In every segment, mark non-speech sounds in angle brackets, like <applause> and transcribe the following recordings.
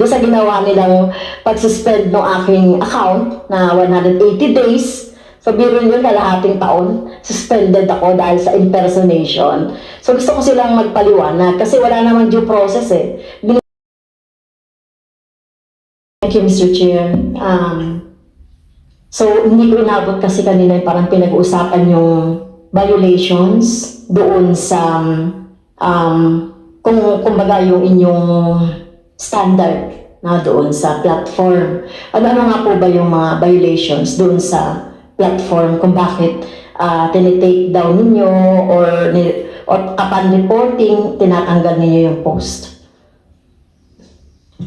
doon sa ginawa nilang pag-suspend ng aking account na 180 days. So, biro nyo kalahating taon, suspended ako dahil sa impersonation. So, gusto ko silang magpaliwanag kasi wala namang due process eh. Bin- Thank you, Mr. Chair. Um, so, hindi ko inabot kasi kanina yung parang pinag-uusapan yung violations doon sa um, kung kumbaga yung inyong standard na doon sa platform. Ano, ano nga po ba yung mga violations doon sa platform kung bakit uh, tinitake down ninyo or, or upon reporting, tinatanggal ninyo yung post?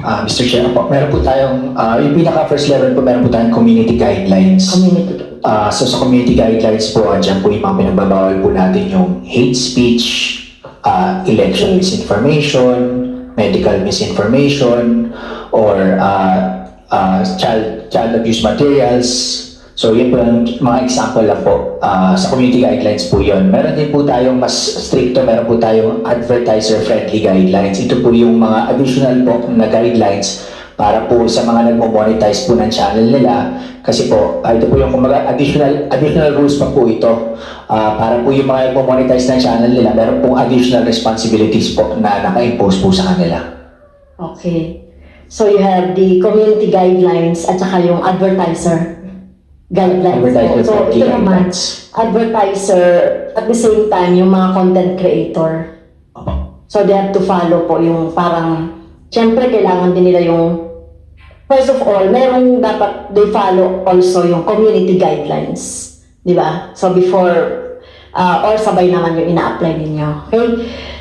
Ah, Mr. Chair, po, meron po tayong, ah, yung pinaka first level po, meron po tayong community guidelines. Community. Ah, so sa community guidelines po, andyan po yung mga pinagbabawal po natin yung hate speech, ah, election misinformation, medical misinformation, or ah, ah, child child abuse materials. So yun po yung mga example lang po. Ah, sa community guidelines po yun. Meron din po tayong mas stricto, meron po tayong advertiser-friendly guidelines. Ito po yung mga additional po na guidelines para po sa mga nagmo-monetize po ng channel nila kasi po ah, ito po yung kumbaga additional additional rules pa po ito Ah, para po yung mga nagmo-monetize ng channel nila meron pong additional responsibilities po na naka-impose po sa kanila. Okay. So you have the community guidelines at saka yung advertiser guidelines. Advertiser so ito naman, advertiser at the same time yung mga content creator. So they have to follow po yung parang, syempre kailangan din nila yung, first of all, meron dapat they follow also yung community guidelines. Di ba? So before, uh, or sabay naman yung ina-apply ninyo. Okay?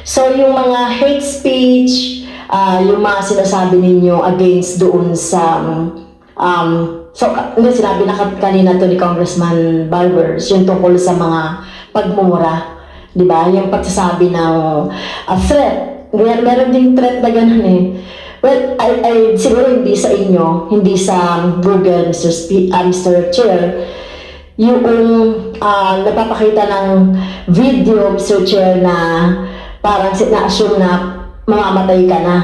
So yung mga hate speech, uh, yung mga sinasabi ninyo against doon sa um, so hindi sinabi na ka- kanina to ni Congressman Barbers yung tungkol sa mga pagmumura di ba yung pagsasabi ng uh, threat Mer meron ding threat na ganun eh well I, I siguro hindi sa inyo hindi sa Google Mr. Spe- ah, Mr. Chair yung uh, nagpapakita ng video Mr. Chair na parang na-assume na mamamatay ka na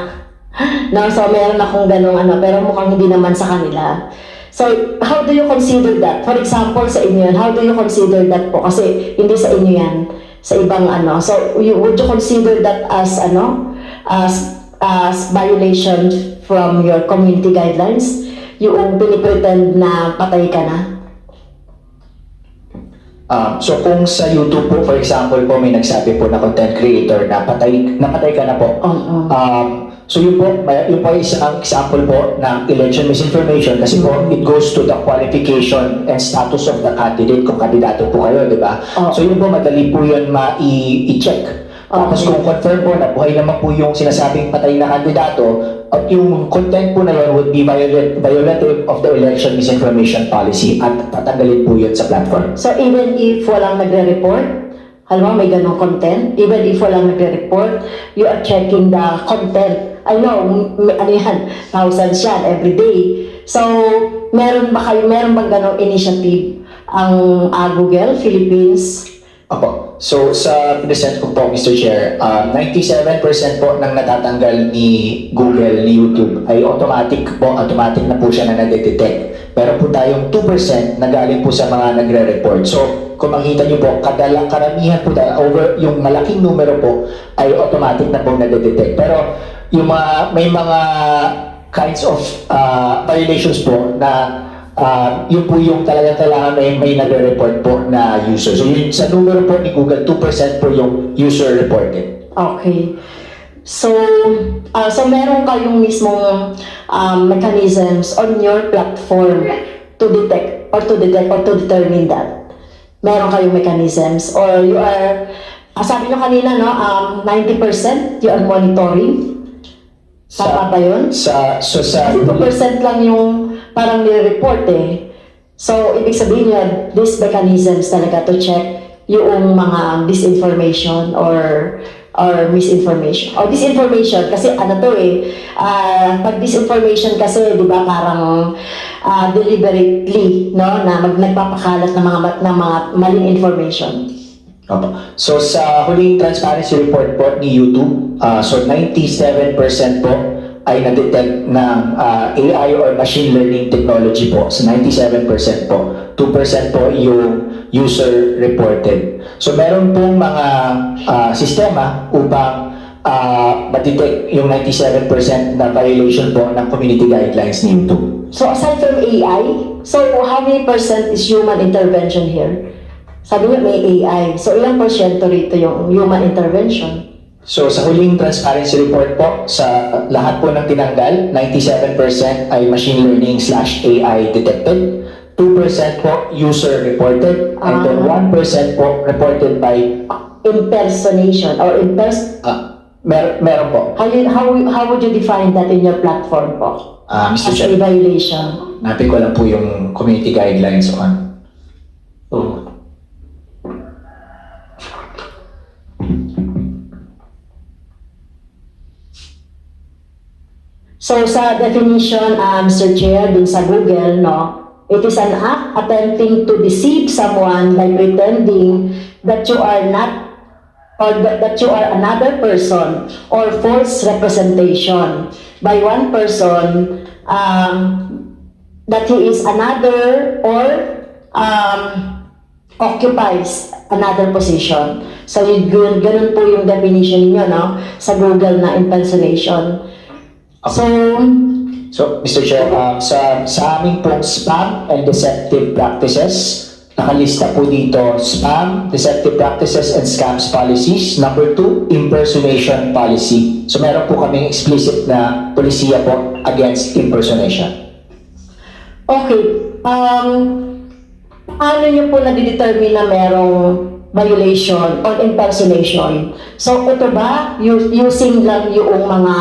<laughs> no, so meron akong ganong ano, pero mukhang hindi naman sa kanila. So, how do you consider that? For example, sa inyo how do you consider that po? Kasi hindi sa inyo yan, sa ibang ano. So, you, would you consider that as ano, as, as violation from your community guidelines? Yung pinipretend na patay ka na? Um, so kung sa YouTube po, for example po, may nagsabi po na content creator na patay, napatay ka na po. Oo. Um, so yun po, may, yun po isang example po ng election misinformation kasi po it goes to the qualification and status of the candidate kung kandidato po kayo, di ba? Oo. So yun po, madali po yun ma-i-check. Tapos Okay. kung confirm po na buhay naman po yung sinasabing patay na kandidato, at yung content po na yun would be violet, violative of the election misinformation policy at tatanggalin po yun sa platform. So even if walang nagre-report, halimbawa may ganong content, even if walang nagre-report, you are checking the content. I know, m- m- ano yan, <laughs> thousands yan every day. So, meron ba kayo, meron bang ganong initiative ang ah, Google Philippines? Apo. So, sa present ko po, Mr. Chair, um, 97% po ng natatanggal ni Google, ni YouTube, ay automatic po, automatic na po siya na nadetect. Pero po tayong 2% na galing po sa mga nagre-report. So, kung makita niyo po, kadala, karamihan po tayo, over yung malaking numero po, ay automatic na po nadetect. Pero, yung mga, may mga kinds of uh, violations po na Ah, yun po yung talagang kailangan may, may nagre-report po na user. So yun, sa numero po ni Google, 2% po yung user reported. Okay. So, ah, so meron kayong mismong um, mechanisms on your platform to detect or to detect or to determine that. Meron kayong mechanisms or you are, ah, sabi nyo kanina, no, um, 90% you are monitoring. Tama ba yun? Sa, so sa, Kasi 2% lang yung parang nire-report eh. So, ibig sabihin niya, these mechanisms talaga to check yung mga disinformation or or misinformation. Or disinformation, kasi ano to eh, ah, pag disinformation kasi, di ba, parang ah, deliberately, no, na mag, nagpapakalat ng mga, ng mga maling information. Opo. So sa huling transparency report po ni YouTube, ah, so 97% po ay na-detect ng ah, AI or machine learning technology po sa 97% po. 2% po yung user reported. So meron pong mga ah, sistema upang uh, matitect yung 97% na violation po ng community guidelines ni YouTube. So aside from AI, so how many percent is human intervention here? Sabi niyo may AI. So ilang porsyento rito yung human intervention? So sa huling transparency report po, sa lahat po ng tinanggal, 97% ay machine learning slash AI detected, 2% po user reported, and then Ah. 1% po reported by, Impersonation or impers uh, mer meron po, how, you, how, how would you define that in your platform po? uh, Mr. As Chair, a violation. napin ko lang po yung community guidelines on. So sa definition, um, Mr. Chair, dun sa Google, no, it is an act attempting to deceive someone by pretending that you are not or that, you are another person or false representation by one person um, that he is another or um, occupies another position. So yun, ganun po yung definition niyo no, sa Google na impersonation. So, So, Mr. Chair, uh, sa, sa aming pong spam and deceptive practices, nakalista po dito spam, deceptive practices, and scams policies. Number two, impersonation policy. So, meron po kaming explicit na polisiya po against impersonation. okay, um, paano niyo po nadidetermine na merong violation or impersonation? So, ito ba, using lang yung mga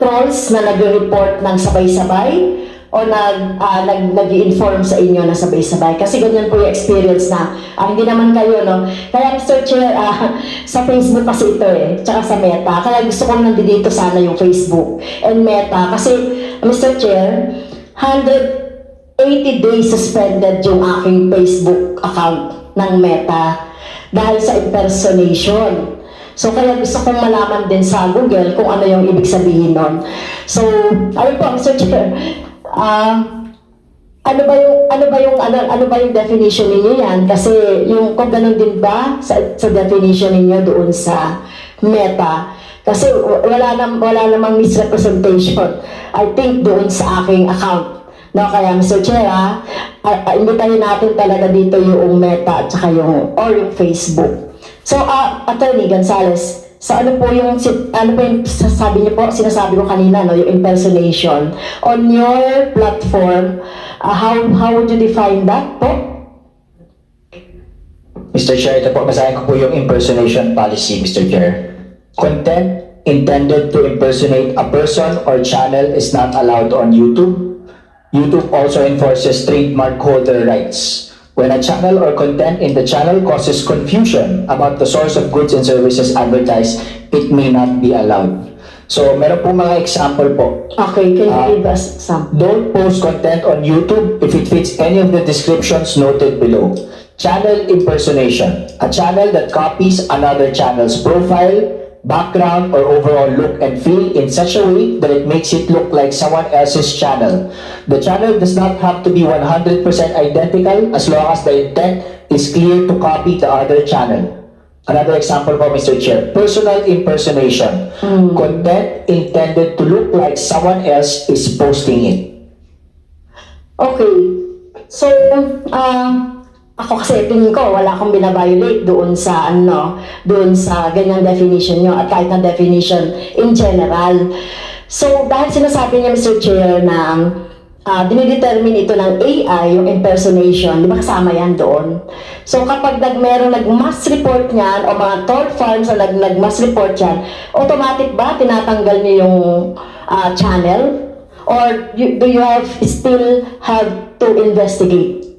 trolls na nag-report ng sabay-sabay o nag, ah, nag, nag-inform sa inyo na sabay-sabay? Kasi ganyan po yung experience na, ah, hindi naman kayo, no? Kaya, Mr. Chair, <laughs> ah, sa Facebook kasi ito eh, tsaka sa Meta. Kaya gusto kong nandito sana yung Facebook and Meta. Kasi, Mr. Chair, 100 80 days suspended yung aking Facebook account ng Meta dahil sa impersonation. So kaya gusto kong malaman din sa Google kung ano yung ibig sabihin nun. So, ano po, Mr. Chair, ah, ano ba yung ano ba yung ano, ano ba yung definition ninyo yan? Kasi yung kung ganun din ba sa, sa definition ninyo doon sa Meta? Kasi wala nam wala namang misrepresentation. I think doon sa aking account. No, kaya Mr. Chair, ah, ah, ah, natin talaga dito yung Meta at saka yung or yung Facebook. So, ah, Attorney Gonzales, so ano po yung ano po yung sasabi niyo po, sinasabi ko kanina no, yung impersonation on your platform, ah, how how would you define that po? Mr. Chair, ito po, basahin ko po yung impersonation policy, Mr. Chair. Content intended to impersonate a person or channel is not allowed on YouTube. YouTube also enforces trademark holder rights. When a channel or content in the channel causes confusion about the source of goods and services advertised, it may not be allowed. So, meron po mga example po. Okay, can you Ah. give us some? Don't post content on YouTube if it fits any of the descriptions noted below. Channel impersonation. A channel that copies another channel's profile, background, or overall look and feel in such a way that it makes it look like someone else's channel. The channel does not have to be 100% identical as long as the intent is clear to copy the other channel. Another example po, Mr. Chair. Personal impersonation. Content intended to look like someone else is posting it. Okay. So, ah, ako kasi tingin ko wala akong binabiolate doon sa ano, doon sa ganyang definition nyo at kahit na definition in general. So, dahil sinasabi niya Mr. Chair na ah dinidetermine ito ng AI, yung impersonation, di ba kasama yan doon? So, kapag nag, meron nag-mass report niyan o mga tort farms na nag, nag-mass report yan, automatic ba tinatanggal niyo yung ah, channel? Or you, do you have still have to investigate?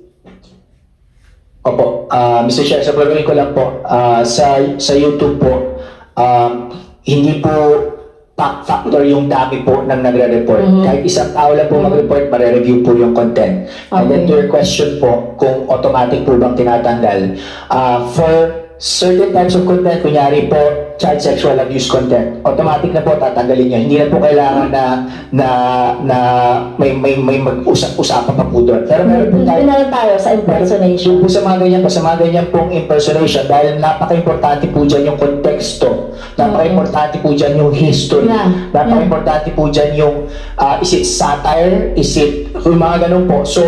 Opo, ah Mr. Chair, sa gagawin ko lang po, ah, sa, sa YouTube po, ah, hindi po fact factor yung dami po ng nagre-report. Mhm. Kahit isang tao lang po mag-report, mare-review po yung content. And then Okay. to your question po, kung automatic po bang tinatanggal, ah, for certain types of content, kunyari po, child sexual abuse content, automatic na po tatanggalin nyo. Hindi na po kailangan na na na may may may mag-usap-usapan pa po doon. Pero meron po tayo Pinala tayo sa impersonation. po sa mga ganyan po, sa mga ganyan pong impersonation, dahil napaka-importante po dyan yung konteksto, napaka-importante po dyan yung history, Yeah. napaka-importante po dyan yung, uh, is it satire, is it, yung mga ganun po. So,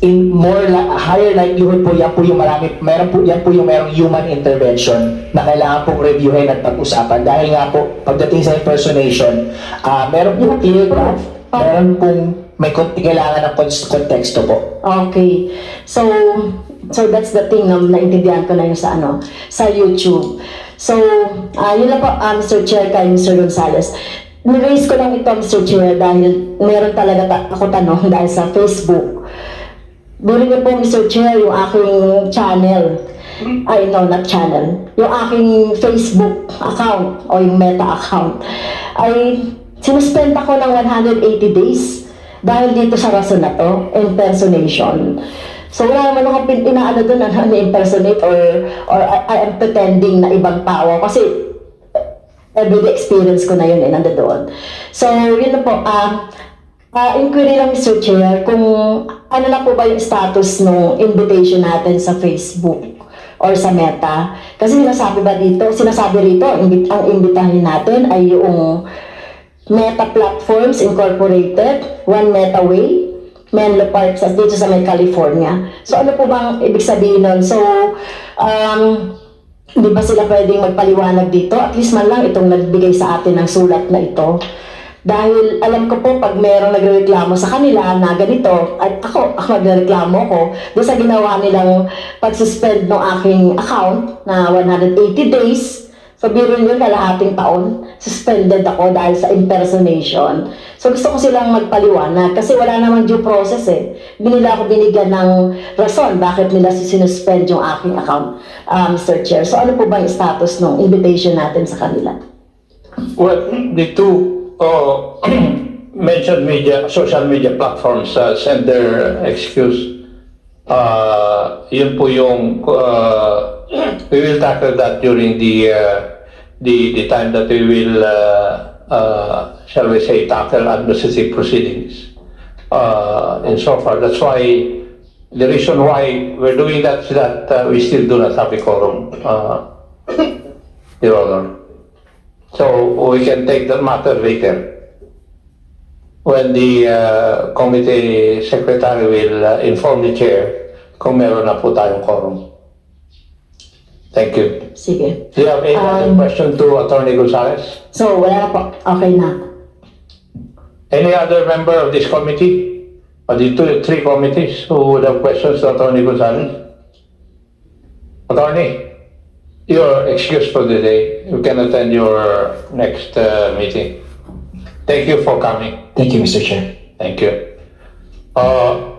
in more, li- higher likelihood po, yan po yung marami, meron po, yan po yung merong human intervention na kailangan pong reviewin at pag-usapan. Dahil nga po, pagdating sa impersonation, ah meron po clear graph, meron pong may kon- kailangan ng kon- konteksto po. Okay. So, so that's the thing na naintindihan ko na yung sa ano, sa YouTube. So, ah yun lang po, ah, Mr. Chair, kay Mr. Gonzales. Niraise ko lang ito, Mr. Chair, dahil meron talaga ta- ako tanong <laughs> dahil sa Facebook. Buri niyo po, Mr. Chair, yung aking channel. Ay, no, not channel. Yung aking Facebook account o yung Meta account ay sinuspend ako ng 180 days dahil dito sa rason na to, impersonation. So wala naman akong inaano doon na na-impersonate or, or I, I am pretending na ibang tao kasi everyday experience ko na yun eh, nandoon. So, yun na po, ah, ah, inquiry lang Mr. Chair, kung ano na po ba yung status ng invitation natin sa Facebook or sa Meta. Kasi sinasabi ba dito, sinasabi rito, imbit, ang imbitahin natin ay yung Meta Platforms Incorporated, One Meta Way, Menlo Park, sa, dito sa may California. So ano po bang ibig sabihin nun? So, um, Di ba sila pwedeng magpaliwanag dito? At least man lang itong nagbigay sa atin ng sulat na ito. Dahil alam ko po pag merong nagreklamo sa kanila na ganito, at ako, ako nagreklamo ko, doon sa ginawa nilang pag-suspend ng aking account na 180 days, So, biro nyo kalahating taon, suspended ako dahil sa impersonation. So, gusto ko silang magpaliwanag kasi wala namang due process eh. Binila ako binigyan ng rason bakit nila sinuspend yung aking account, uh, Mr. Chair. So, ano po ba yung status ng invitation natin sa kanila? Well, the two uh, <clears throat> mentioned media, social media platforms uh, send their excuse. Uh, yun po yung uh, <clears throat> we will tackle that during the uh, the the time that we will uh, uh, shall we say tackle administrative proceedings. Uh, and so far, that's why the reason why we're doing that is that uh, we still do not have a quorum, uh, <coughs> Your Honor. So we can take that matter later. When the uh, committee secretary will uh, inform the chair kung meron na po tayong quorum. Thank you. Sige. Do you have any other Um, question to Attorney Gonzalez? So, wala na po. Okay na. Any other member of this committee? Or the two, three committees who would have questions to Attorney Gonzalez? Attorney, you're excused for the day. You can attend your next uh, meeting. Thank you for coming. Thank you, Mr. Chair. Thank you. Uh,